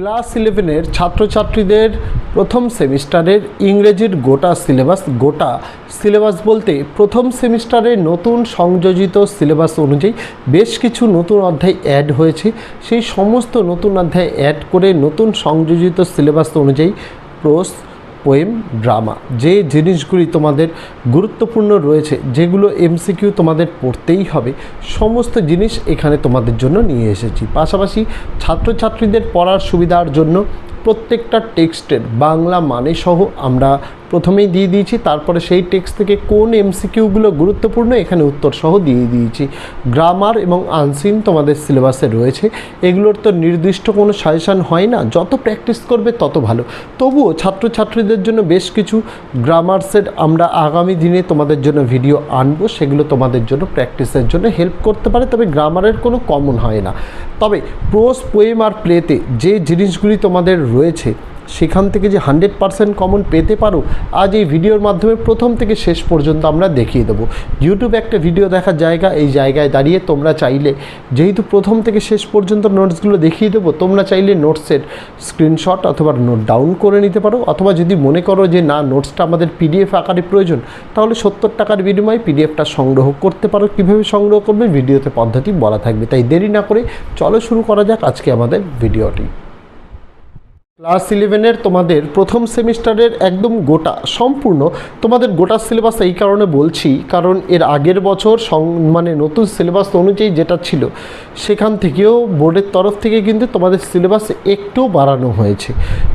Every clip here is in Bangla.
ক্লাস ইলেভেনের ছাত্রছাত্রীদের প্রথম সেমিস্টারের ইংরেজির গোটা সিলেবাস গোটা সিলেবাস বলতে প্রথম সেমিস্টারের নতুন সংযোজিত সিলেবাস অনুযায়ী বেশ কিছু নতুন অধ্যায় অ্যাড হয়েছে। সেই সমস্ত নতুন অধ্যায় অ্যাড করে নতুন সংযোজিত সিলেবাস অনুযায়ী প্রোস পোয়েম, ড্রামা, যে জিনিসগুলি তোমাদের গুরুত্বপূর্ণ রয়েছে, যেগুলো এমসিকিউ তোমাদের পড়তেই হবে, সমস্ত জিনিস এখানে তোমাদের জন্য নিয়ে এসেছি। পাশাপাশি ছাত্রছাত্রীদের পড়ার সুবিধার জন্য প্রত্যেকটা টেক্সটের বাংলা মানে সহ আমরা প্রথমেই দিয়ে দিয়েছি, তারপরে সেই টেক্সট থেকে কোন এমসিকিউগুলো গুরুত্বপূর্ণ, এখানে উত্তর সহ দিয়ে দিয়েছি। গ্রামার এবং আনসিন তোমাদের সিলেবাসে রয়েছে, এগুলোর তো নির্দিষ্ট কোনো সাজেশান হয় না, যত প্র্যাকটিস করবে তত ভালো। তবুও ছাত্রছাত্রীদের জন্য বেশ কিছু গ্রামার্সের আমরা আগামী দিনে তোমাদের জন্য ভিডিও আনব, সেগুলো তোমাদের জন্য প্র্যাকটিসের জন্য হেল্প করতে পারে, তবে গ্রামারের কোনো কমন হয় না। তবে প্রোস পোয়েম আর প্লেতে যে জিনিসগুলি তোমাদের রয়েছে সেখান থেকে যে হান্ড্রেড পারসেন্ট কমন পেতে পারো, আজ এই ভিডিওর মাধ্যমে প্রথম থেকে শেষ পর্যন্ত আমরা দেখিয়ে দেবো। ইউটিউবে একটা ভিডিও দেখার জায়গা, এই জায়গায় দাঁড়িয়ে তোমরা চাইলে যেহেতু প্রথম থেকে শেষ পর্যন্ত নোটসগুলো দেখিয়ে দেবো, তোমরা চাইলে নোটসের স্ক্রিনশট অথবা নোট ডাউন করে নিতে পারো, অথবা যদি মনে করো যে না, নোটসটা আমাদের পিডিএফ আকারে প্রয়োজন, তাহলে সত্তর টাকার বিনিময়ে পিডিএফটা সংগ্রহ করতে পারো। কীভাবে সংগ্রহ করবে? ভিডিওতে পদ্ধতি বলা থাকবে। তাই দেরি না করে চলো শুরু করা যাক আজকে আমাদের ভিডিওটি। ক্লাস ইলেভেনের তোমাদের প্রথম সেমিস্টারের একদম গোটা, সম্পূর্ণ তোমাদের গোটা সিলেবাস এই কারণে বলছি, কারণ এর আগের বছর মানে নতুন সিলেবাস অনুযায়ী যেটা ছিল, সেখান থেকেও বোর্ডের তরফ থেকে কিন্তু তোমাদের সিলেবাস একটু বাড়ানো হয়েছে।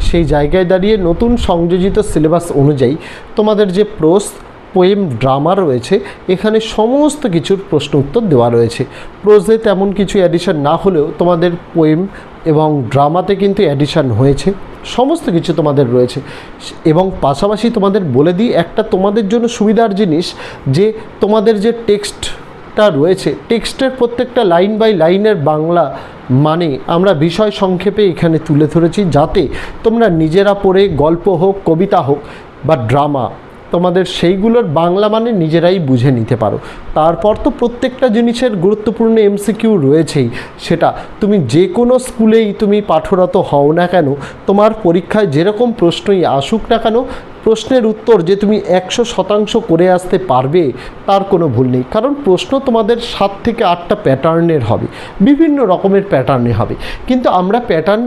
সেই জায়গায় দাঁড়িয়ে নতুন সংযোজিত সিলেবাস অনুযায়ী তোমাদের যে প্রোস, পোয়েম, ড্রামা রয়েছে, এখানে সমস্ত কিছুর প্রশ্ন উত্তর দেওয়া রয়েছে। প্রোজে তেমন কিছু অ্যাডিশন না হলেও তোমাদের পোয়েম এবং ড্রামাতে কিন্তু অ্যাডিশান হয়েছে। সমস্ত কিছু তোমাদের রয়েছে। এবং পাশাপাশি তোমাদের বলে দিই, একটা তোমাদের জন্য সুবিধার জিনিস, যে তোমাদের যে টেক্সটটা রয়েছে, টেক্সটের প্রত্যেকটা লাইন বাই লাইনের বাংলা মানে আমরা বিষয় সংক্ষেপে এখানে তুলে ধরেছি, যাতে তোমরা নিজেরা পড়ে গল্প হোক, কবিতা হোক বা ড্রামা তোমাদের সেইগুলোর বাংলা মানে নিজেরাই বুঝে নিতে পারো। তারপর তো প্রত্যেকটা জিনিসের গুরুত্বপূর্ণ এমসিকিউ রয়েছেই। সেটা তুমি যে কোনো স্কুলেই তুমি পাঠরত হও না কেন, তোমার পরীক্ষায় যেরকম প্রশ্নই আসুক না কেন, প্রশ্নের উত্তর যে তুমি একশো শতাংশ করে আসতে পারবে, তার কোনো ভুল নেই। কারণ প্রশ্ন তোমাদের সাত থেকে আটটা প্যাটার্নের হবে। বিভিন্ন রকমের প্যাটার্নে হবে। কিন্তু আমরা প্যাটার্ন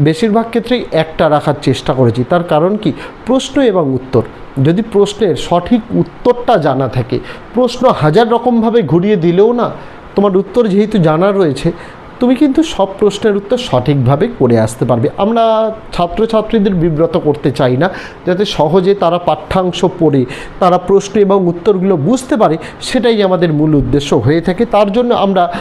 বেশিরভাগ ক্ষেত্রেই একটা রাখার চেষ্টা করেছি। তার কারণ কি? প্রশ্ন এবং উত্তর। যদি প্রশ্নের সঠিক উত্তরটা জানা থাকে, প্রশ্ন হাজার রকমভাবে ঘুরিয়ে দিলেও না, তোমার উত্তর যেহেতু জানা রয়েছে, তুমি কিন্তু সব প্রশ্নের উত্তর সঠিকভাবে করে আসতে পারবে। আমরা ছাত্রছাত্রীদের বিব্রত করতে চাই না, যাতে সহজে তারা পাঠ্যাংশ পড়ে, তারা প্রশ্ন এবং উত্তরগুলো বুঝতে পারে, সেটাই আমাদের মূল উদ্দেশ্য হয়ে থাকে। তার জন্য আমরা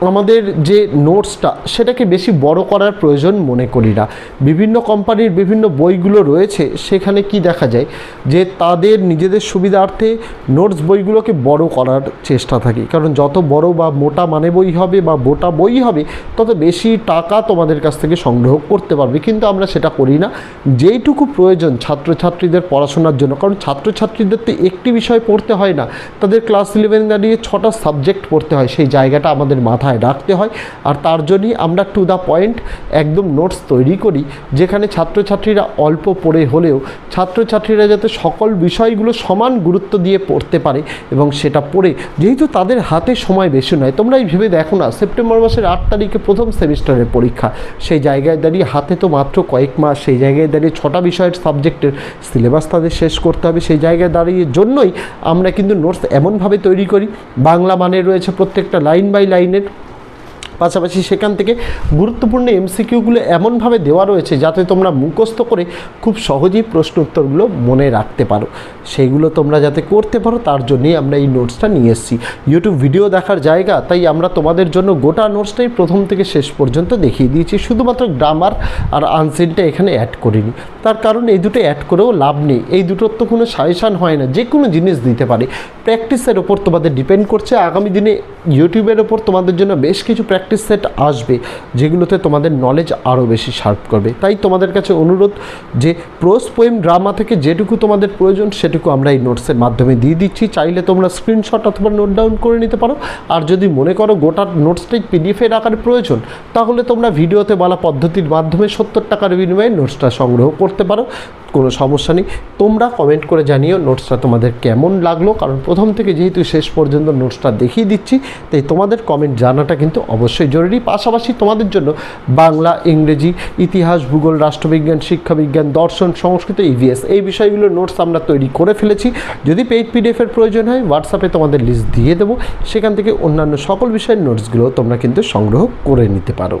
আমাদের যে নোটসটা, সেটাকে বেশি বড় করার প্রয়োজন মনে করি না। বিভিন্ন কোম্পানির বিভিন্ন বইগুলো রয়েছে, সেখানে কি দেখা যায় যে তাদের নিজেদের সুবিধার্থে নোটস বইগুলোকে বড় করার চেষ্টা থাকে। কারণ যত বড় বা মোটা মানে বই হবে বা মোটা বই হবে, তত বেশি টাকা তোমাদের কাছ থেকে সংগ্রহ করতে পারবে। কিন্তু আমরা সেটা করি না। যেইটুকু প্রয়োজন ছাত্রছাত্রীদের পড়াশোনার জন্য, কারণ ছাত্রছাত্রীদের তো একটি বিষয় পড়তে হয় না। তাদের ক্লাস ইলেভেন দাঁড়িয়ে ছটা সাবজেক্ট পড়তে হয়, সেই জায়গাটা আমাদের মাথায় রাখতে হয়। আর তার জন্যই আমরা টু দ্য পয়েন্ট একদম নোটস তৈরি করি, যেখানে ছাত্রছাত্রীরা অল্প পড়ে হলেও ছাত্রছাত্রীরা যাতে সকল বিষয়গুলো সমান গুরুত্ব দিয়ে পড়তে পারে এবং সেটা পড়ে, যেহেতু তাদের হাতে সময় বেশি নয়। তোমরা এই ভেবে দেখো না, সেপ্টেম্বর মাসের আট তারিখে প্রথম সেমিস্টারের পরীক্ষা। সেই জায়গায় দাঁড়িয়ে হাতে তো মাত্র কয়েক মাস, সেই জায়গায় দাঁড়িয়ে ছটা বিষয়ের সাবজেক্টের সিলেবাস তাদের শেষ করতে হবে। সেই জায়গায় দাঁড়িয়ে জন্যই আমরা কিন্তু নোটস এমনভাবে তৈরি করি, বাংলা মানে রয়েছে প্রত্যেকটা লাইন বাই লাইনের পাশাপাশি সেখান থেকে গুরুত্বপূর্ণ এমসিকিউগুলো এমনভাবে দেওয়া রয়েছে যাতে তোমরা মুখস্থ করে খুব সহজেই প্রশ্ন উত্তরগুলো মনে রাখতে পারো। সেইগুলো তোমরা যাতে করতে পারো, তার জন্যই আমরা এই নোটসটা নিয়ে এসেছি। ইউটিউব ভিডিও দেখার জায়গা, তাই আমরা তোমাদের জন্য গোটা নোটসটাই প্রথম থেকে শেষ পর্যন্ত দেখিয়ে দিয়েছি। শুধুমাত্র গ্রামার আর আনসিনটা এখানে অ্যাড করিনি। তার কারণ এই দুটো অ্যাড করেও লাভ নেই। এই দুটোর তো কোনো সাজেশান হয় না, যে কোনো জিনিস দিতে পারে। প্র্যাকটিসের ওপর তোমাদের ডিপেন্ড করছে। আগামী দিনে ইউটিউবের ওপর তোমাদের জন্য বেশ কিছু প্র্যাকটিস প্র্যাকটিস সেট আসবে, যেগুলোতে তোমাদের নলেজ আরও বেশি শার্প করবে। তাই তোমাদের কাছে অনুরোধ যে প্রোস পোয়েম ড্রামা থেকে যেটুকু তোমাদের প্রয়োজন, সেটুকু আমরা এই নোটসের মাধ্যমে দিয়ে দিচ্ছি। চাইলে তোমরা স্ক্রিনশট অথবা নোট ডাউন করে নিতে পারো। আর যদি মনে করো গোটা নোটসটাই পিডিএফের আকারে প্রয়োজন, তাহলে তোমরা ভিডিওতে বলা পদ্ধতির মাধ্যমে সত্তর টাকার বিনিময়ে নোটসটা সংগ্রহ করতে পারো। কোনো সমস্যা নেই। তোমরা কমেন্ট করে জানিও নোটসটা তোমাদের কেমন লাগল। কারণ প্রথম থেকে যেহেতু শেষ পর্যন্ত নোটসটা দেখিয়ে দিচ্ছি, তাই তোমাদের কমেন্ট জানাটা কিন্তু অবশ্যই জরুরি। পাশাপাশি তোমাদের জন্য বাংলা, ইংরেজি, ইতিহাস, ভূগোল, রাষ্ট্রবিজ্ঞান, শিক্ষাবিজ্ঞান, দর্শন, সংস্কৃত ইভিএস এই বিষয়গুলোর নোটস আমরা তৈরি করে ফেলেছি। যদি পেইড পিডিএফের প্রয়োজন হয় হোয়াটসঅ্যাপে তোমাদের লিস্ট দিয়ে দেবো। সেখান থেকে অন্যান্য সকল বিষয়ের নোটসগুলো তোমরা কিন্তু সংগ্রহ করে নিতে পারো।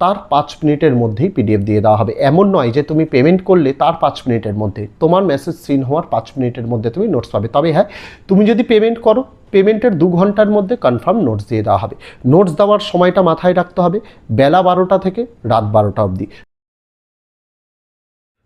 তার পাঁচ মিনিটের মধ্যেই পিডিএফ দিয়ে দেওয়া হবে। এমন নয় যে তুমি পেমেন্ট করলে তার পাঁচ মিনিটের মধ্যে। তোমার মেসেজ সিন হওয়ার পাঁচ মিনিটের মধ্যে তুমি নোটস পাবে। তবে হ্যাঁ তুমি যদি পেমেন্ট করো পেমেন্টের দু ঘণ্টার মধ্যে কনফার্ম নোটস দিয়ে দেওয়া হবে। নোটস দেওয়ার সময়টা মাথায় রাখতে হবে। বেলা বারোটা থেকে রাত বারোটা অবধি।